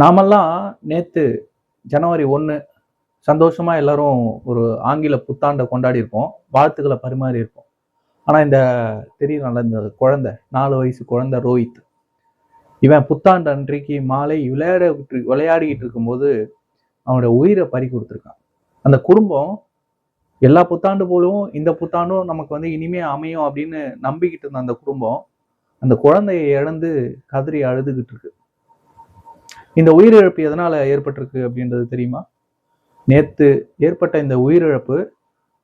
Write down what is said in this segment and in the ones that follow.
நாமெல்லாம் நேற்று ஜனவரி ஒன்று சந்தோஷமாக எல்லாரும் ஒரு ஆங்கில புத்தாண்டை கொண்டாடிருப்போம் வாழ்த்துக்களை பரிமாறி இருப்போம். ஆனால் இந்த தெரியல இந்த குழந்தை நாலு வயசு குழந்தை ரோஹித் இவன் புத்தாண்டு அன்றைக்கு மாலை விளையாட விளையாடிக்கிட்டு இருக்கும்போது அவனோட உயிரை பறி கொடுத்துருக்கான். அந்த குடும்பம் எல்லா புத்தாண்டு போலும் இந்த புத்தாண்டும் நமக்கு வந்து இனிமே அமையும் அப்படின்னு நம்பிக்கிட்டு இருந்த அந்த குடும்பம் அந்த குழந்தையை இழந்து கதறி அழுதுகிட்டு இருக்கு. இந்த உயிரிழப்பு எதனால் ஏற்பட்டிருக்கு அப்படின்றது தெரியுமா? நேற்று ஏற்பட்ட இந்த உயிரிழப்பு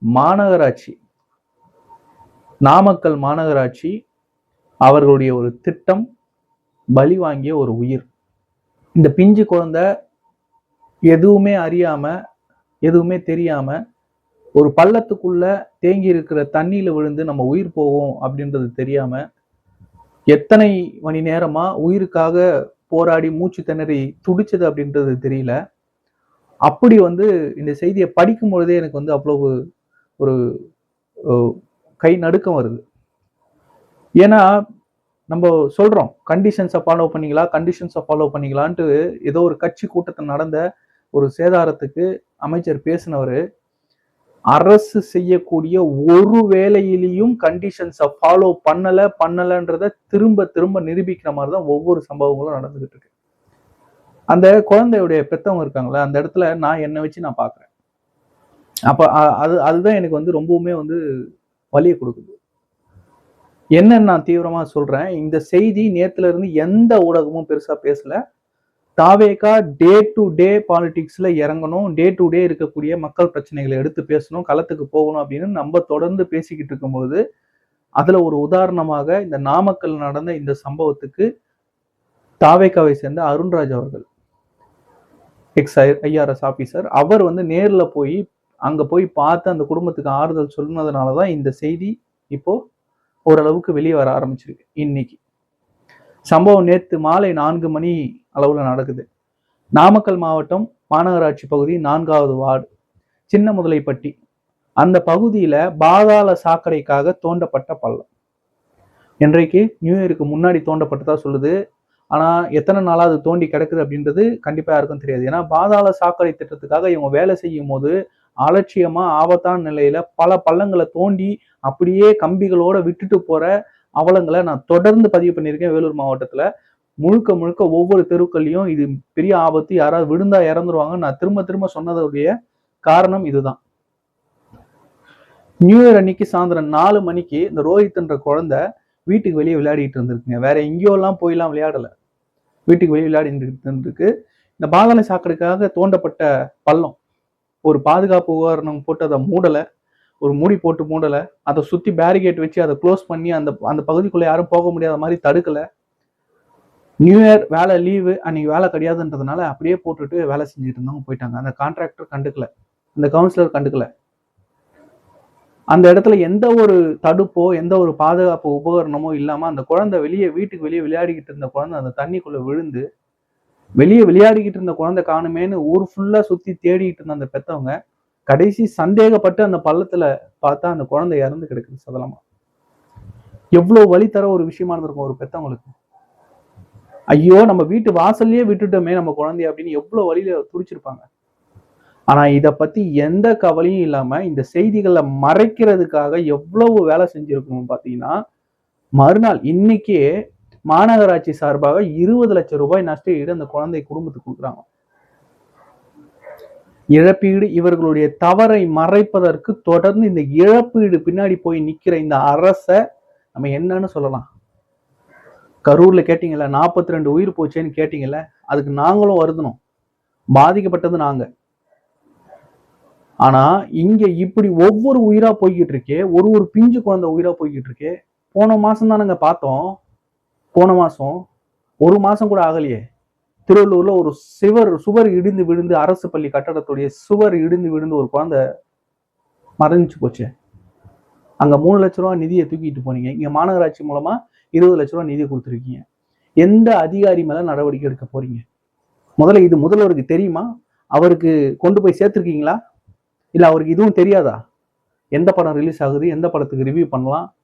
மாநகராட்சி நாமக்கல் மாநகராட்சி அவர்களுடைய ஒரு திட்டம் பலி வாங்கிய ஒரு உயிர். இந்த பிஞ்சு குழந்தை எதுவுமே அறியாமல் எதுவுமே தெரியாமல் ஒரு பள்ளத்துக்குள்ள தேங்கி இருக்கிற தண்ணியில் விழுந்து நம்ம உயிர் போவோம் அப்படின்றது தெரியாமல் எத்தனை மணி நேரமாக உயிருக்காக போராடி மூச்சு திணறி துடிச்சது அப்படின்றது தெரியல. அப்படி வந்து இந்த செய்தியை படிக்கும் பொழுதே எனக்கு வந்து அவ்வளவு ஒரு கை நடுக்கம் வருது. ஏன்னா நம்ம சொல்றோம் கண்டிஷன்ஸை ஃபாலோ பண்ணிக்கலாம் கண்டிஷன்ஸை ஃபாலோ பண்ணிக்கலான்ட்டு ஏதோ ஒரு கட்சி கூட்டத்தில் நடந்த ஒரு சேதாரத்துக்கு அமைச்சர் பேசினவர் அரசு செய்யக்கூடிய ஒரு வேலையிலையும் கண்டிஷன்ஸை ஃபாலோ பண்ணல பண்ணலன்றத திரும்ப திரும்ப நிரூபிக்கிற மாதிரி தான் ஒவ்வொரு சம்பவங்களும் நடந்துகிட்டு இருக்கு. அந்த குழந்தையுடைய பெத்தவங்க இருக்காங்களே அந்த இடத்துல நான் என்னை வச்சு நான் பார்க்குறேன் அப்போ அது அதுதான் எனக்கு வந்து ரொம்பவுமே வந்து வலியை கொடுக்குது. என்னன்னு நான் தீவிரமாக சொல்கிறேன் இந்த செய்தி நேத்துல இருந்து எந்த ஊடகமும் பெருசாக பேசலை. தாவேக்கா டே டு டே பாலிடிக்ஸில் இறங்கணும். டே டு டே இருக்கக்கூடிய மக்கள் பிரச்சனைகளை எடுத்து பேசணும். களத்துக்கு போகணும் அப்படின்னு நம்ம தொடர்ந்து பேசிக்கிட்டு இருக்கும்போது அதில் ஒரு உதாரணமாக இந்த நாமக்கல் நடந்த இந்த சம்பவத்துக்கு தாவேக்காவை சேர்ந்த அருண்ராஜ் அவர்கள் எக்ஸ் ஐஆர்எஸ் ஆஃபீஸர் அவர் வந்து நேரில் போய் அங்கே போய் பார்த்து அந்த குடும்பத்துக்கு ஆறுதல் சொன்னதுனால தான் இந்த செய்தி இப்போது ஓரளவுக்கு வெளியே வர ஆரம்பிச்சிருக்கு. இன்னைக்கு சம்பவம் நேற்று மாலை நான்கு மணி அளவில் நடக்குது. நாமக்கல் மாவட்டம் மாநகராட்சி பகுதி நான்காவது வார்டு சின்ன முதலைப்பட்டி அந்த பகுதியில் பாதாள சாக்கடைக்காக தோண்டப்பட்ட பள்ளம். இன்றைக்கு நியூ இயருக்கு முன்னாடி தோண்டப்பட்டதா சொல்லுது. ஆனால் எத்தனை நாளாக அது தோண்டி கிடக்குது அப்படின்றது கண்டிப்பாக யாருக்கும் தெரியாது. ஏன்னா பாதாள சாக்கடை திட்டத்துக்காக இவங்க வேலை செய்யும் போது அலட்சியமாக ஆபத்தான நிலையில் பல பள்ளங்களை தோண்டி அப்படியே கம்பிகளோட விட்டுட்டு போகிற அவலங்களை நான் தொடர்ந்து பதிவு பண்ணியிருக்கேன் வேலூர் மாவட்டத்தில். முழுக்க முழுக்க ஒவ்வொரு தெருக்கள்லையும் இது பெரிய ஆபத்து. யாராவது விழுந்தா இறந்துருவாங்க. நான் திரும்ப திரும்ப சொன்னதுடைய காரணம் இதுதான். நியூ இயர் அன்னைக்கு சாயந்தரம் நாலு மணிக்கு இந்த ரோஹித்ன்ற குழந்தை வீட்டுக்கு வெளியே விளையாடிட்டு இருந்திருக்குங்க. வேற எங்கேயோலாம் போயெல்லாம் விளையாடல. வீட்டுக்கு வெளியே விளையாடிட்டு இருந்திருக்கு. இந்த பாதாள சாக்கடைக்காக தோண்டப்பட்ட பள்ளம். ஒரு பாதுகாப்பு உபகரணம் போட்டு அதை மூடலை. ஒரு மூடி போட்டு மூடலை. அதை சுற்றி பேரிகேட் வச்சு அதை க்ளோஸ் பண்ணி அந்த அந்த பகுதிக்குள்ளே யாரும் போக முடியாத மாதிரி தடுக்கலை. நியூ இயர் வேலை லீவு அன்னைக்கு வேலை கிடையாதுன்றதுனால அப்படியே போட்டுட்டு வேலை செஞ்சுட்டு இருந்தவங்க போயிட்டாங்க. அந்த கான்ட்ராக்டர் கண்டுக்கல. அந்த கவுன்சிலர் கண்டுக்கல. அந்த இடத்துல எந்த ஒரு தடுப்போ எந்த ஒரு பாதுகாப்பு உபகரணமோ இல்லாமல் அந்த குழந்தை வெளியே வீட்டுக்கு வெளியே விளையாடிக்கிட்டு இருந்த குழந்தை அந்த தண்ணிக்குள்ள விழுந்து வெளியே விளையாடிக்கிட்டு இருந்த குழந்தை காணுமேன்னு ஊர் ஃபுல்லா சுத்தி தேடிக்கிட்டு இருந்த அந்த பெத்தவங்க கடைசி சந்தேகப்பட்டு அந்த பள்ளத்துல பார்த்தா அந்த குழந்தை இறந்து கிடக்குது சதலமா எவ்வளவு வழி தர ஒரு விஷயமா இருந்திருக்கும் ஒரு பெத்தவங்களுக்கு. ஐயோ நம்ம வீட்டு வாசல்லையே விட்டுட்டோமே நம்ம குழந்தைய அப்படின்னு எவ்வளோ வழியில துடிச்சிருப்பாங்க. ஆனா இதை பத்தி எந்த கவலையும் இல்லாம இந்த செய்திகளை மறைக்கிறதுக்காக எவ்வளவு வேலை செஞ்சிருக்கணும் பாத்தீங்கன்னா மறுநாள் இன்னைக்கே மாநகராட்சி சார்பாக இருபது லட்சம் ரூபாய் நஷ்ட ஈடு அந்த குழந்தை குடும்பத்துக்கு கொடுக்குறாங்க. இழப்பீடு இவர்களுடைய தவறை மறைப்பதற்கு தொடர்ந்து இந்த இழப்பீடு பின்னாடி போய் நிக்கிற இந்த அரசை நம்ம என்னன்னு சொல்லலாம். கரூர்ல கேட்டிங்கல்ல நாற்பத்தி ரெண்டு உயிர் போச்சேன்னு கேட்டிங்கல்ல அதுக்கு நாங்களும் வருதணும் பாதிக்கப்பட்டது நாங்க. ஆனா இங்கே இப்படி ஒவ்வொரு உயிரா போய்கிட்டு இருக்கே ஒரு ஒரு பிஞ்சு குழந்தை உயிரா போய்கிட்டு இருக்கே போன மாசம் தானங்க பார்த்தோம். போன மாசம் ஒரு மாசம் கூட ஆகலையே. திருவள்ளூர்ல ஒரு சுவர் சுவர் இடிந்து விழுந்து அரசு பள்ளி கட்டடத்துடைய சுவர் இடிந்து விழுந்து ஒரு குழந்தை மறைஞ்சு போச்சு. அங்க மூணு லட்ச ரூபா நிதியை தூக்கிட்டு போனீங்க. இங்கே மாநகராட்சி மூலமா இருபது லட்ச ரூபா நிதி கொடுத்துருக்கீங்க. எந்த அதிகாரி மேல நடவடிக்கை எடுக்க போறீங்க? முதல்ல இது முதல்வருக்கு தெரியுமா? அவருக்கு கொண்டு போய் சேர்த்துருக்கீங்களா? இல்ல அவருக்கு இதுவும் தெரியாதா? எந்த படம் ரிலீஸ் ஆகுது? எந்த படத்துக்கு ரிவ்யூ பண்ணலாம்?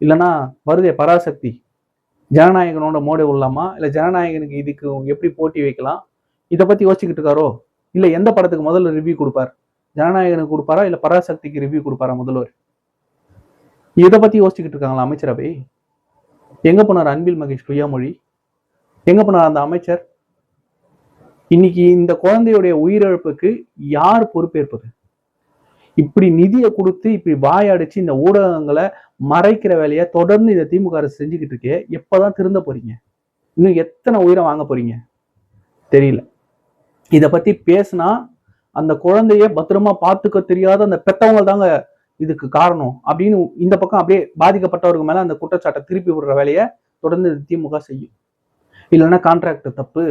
இல்லைனா வருதே பராசக்தி. ஜனநாயகனோட மோடி உள்ளாமா? இல்லை ஜனநாயகனுக்கு இதுக்கு எப்படி போட்டி வைக்கலாம்? இதை பத்தி யோசிச்சுக்கிட்டு இருக்காரோ? இல்ல எந்த படத்துக்கு முதல்ல ரிவ்யூ கொடுப்பார்? ஜனநாயகனுக்கு கொடுப்பாரா? இல்ல பராசக்திக்கு ரிவ்யூ கொடுப்பாரா முதல்வர்? இதை பத்தி யோசிச்சுக்கிட்டு இருக்காங்களா அமைச்சரவை? எங்க போனார் அன்பில் மகேஷ் பொய்யாமொழி? எங்க போனார் அந்த அமைச்சர்? இன்னைக்கு இந்த குழந்தையுடைய உயிரிழப்புக்கு யார் பொறுப்பேற்பது? இப்படி நிதியை கொடுத்து இப்படி வாயடிச்சு இந்த ஊடகங்களை மறைக்கிற வேலையை தொடர்ந்து இந்த திமுக அரசு செஞ்சுக்கிட்டு இருக்கே எப்போதான் திருந்த போறீங்க? இன்னும் எத்தனை உயிரை வாங்க போறீங்க? தெரியல. இதை பத்தி பேசினா அந்த குழந்தைய பத்திரமா பார்த்துக்க தெரியாத அந்த பெத்தவங்க தாங்க இதுக்கு காரணம் அப்படின்னு இந்த பக்கம் அப்படியே பாதிக்கப்பட்டவருக்கு மேலே அந்த குற்றச்சாட்டை திருப்பி விடுற வேலையை தொடர்ந்து திமுக செய்யும். இல்லைன்னா கான்ட்ராக்டர் தப்பு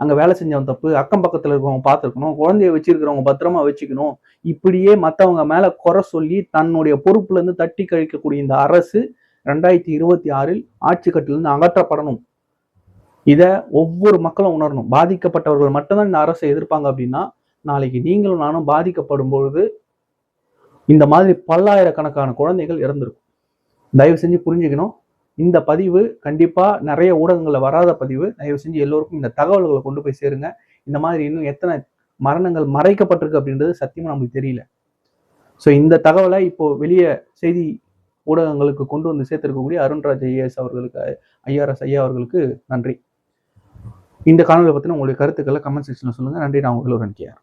அங்கே வேலை செஞ்சவன் தப்பு அக்கம் பக்கத்தில் இருக்கிறவங்க பார்த்துருக்கணும் குழந்தைய வச்சிருக்கிறவங்க பத்திரமா வச்சுக்கணும். இப்படியே மற்றவங்க மேலே குறை சொல்லி தன்னுடைய பொறுப்புலேருந்து தட்டி கழிக்கக்கூடிய இந்த அரசு ரெண்டாயிரத்தி இருபத்தி ஆறில் ஆட்சி கட்டிலிருந்து அகற்றப்படணும். இதை ஒவ்வொரு மக்களும் உணரணும். பாதிக்கப்பட்டவர்கள் மட்டும்தான் இந்த அரசை எதிர்ப்பாங்க அப்படின்னா நாளைக்கு நீங்களும் நானும் பாதிக்கப்படும் பொழுது இந்த மாதிரி பல்லாயிரக்கணக்கான குழந்தைகள் இறந்துருக்கும். தயவு செஞ்சு புரிஞ்சுக்கணும். இந்த பதிவு கண்டிப்பாக நிறைய ஊடகங்களில் வராத பதிவு. தயவு செஞ்சு எல்லோருக்கும் இந்த தகவல்களை கொண்டு போய் சேருங்க. இந்த மாதிரி இன்னும் எத்தனை மரணங்கள் மறைக்கப்பட்டிருக்கு அப்படின்றது சத்தியமாக நமக்கு தெரியல. ஸோ இந்த தகவலை இப்போ வெளியே செய்தி ஊடகங்களுக்கு கொண்டு வந்து சேர்த்திருக்கக்கூடிய அருண்ராஜ் ஐஏஎஸ் அவர்களுக்கு ஐஆர்எஸ் ஐயா அவர்களுக்கு நன்றி. இந்த காணொலியை பற்றின உங்களுடைய கருத்துக்களை கமெண்ட் செக்ஷனில் சொல்லுங்கள் நன்றி. நான் உங்களுக்கு கேஆர்